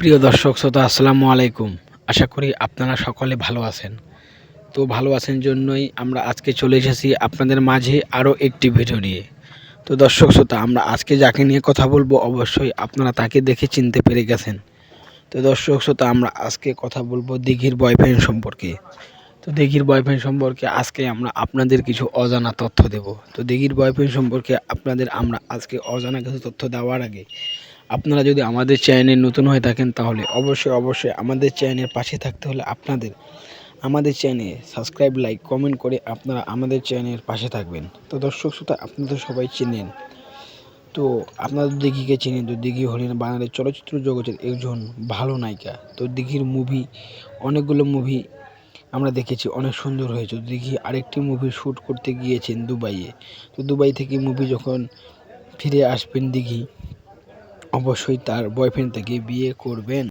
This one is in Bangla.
প্রিয় দর্শক, শ্রোতা, আসসালামু আলাইকুম। আশা করি আপনারা সকলে ভালো আছেন। তো ভালো আছেন জন্যই আমরা আজকে চলে এসেছি আপনাদের মাঝে আরও একটি ভিডিও নিয়ে। তো দর্শক, শ্রোতা, আমরা আজকে যাকে নিয়ে কথা বলব অবশ্যই আপনারা তাকে দেখে চিনতে পেরে গেছেন। তো দর্শক, শ্রোতা, আমরা আজকে কথা বলব দিঘির বয়ফ্রেন্ড সম্পর্কে। তো দিঘির বয়ফ্রেন্ড সম্পর্কে আজকে আমরা আপনাদের কিছু অজানা তথ্য দেব। তো দিঘির বয়ফ্রেন্ড সম্পর্কে আপনাদের আমরা আজকে অজানা কিছু তথ্য দেওয়ার আগে আপনারা যদি আমাদের চ্যানেলে নতুন হয়ে থাকেন তাহলে অবশ্যই অবশ্যই আমাদের চ্যানেলের পাশে থাকতে হলে আপনাদের, আমাদের চ্যানেলে সাবস্ক্রাইব, লাইক, কমেন্ট করে আপনারা আমাদের চ্যানেলের পাশে থাকবেন। তো দর্শক শ্রোতা আপনাদের সবাই চেনেন। তো আপনাদের দিঘিকে চিনেন, তো দিঘি হলেন বাংলাদেশ চলচ্চিত্র জগতের একজন ভালো নায়িকা। তো দিঘির মুভি অনেকগুলো মুভি আমরা দেখেছি, অনেক সুন্দর হয়েছে। দিঘি আরেকটি মুভি শ্যুট করতে গিয়েছেন দুবাইয়ে। তো দুবাই থেকে মুভি যখন ফিরে আসবেন দিঘি অবশ্যই তার বয়ফ্রেন্ড থেকে বিয়ে করবেন।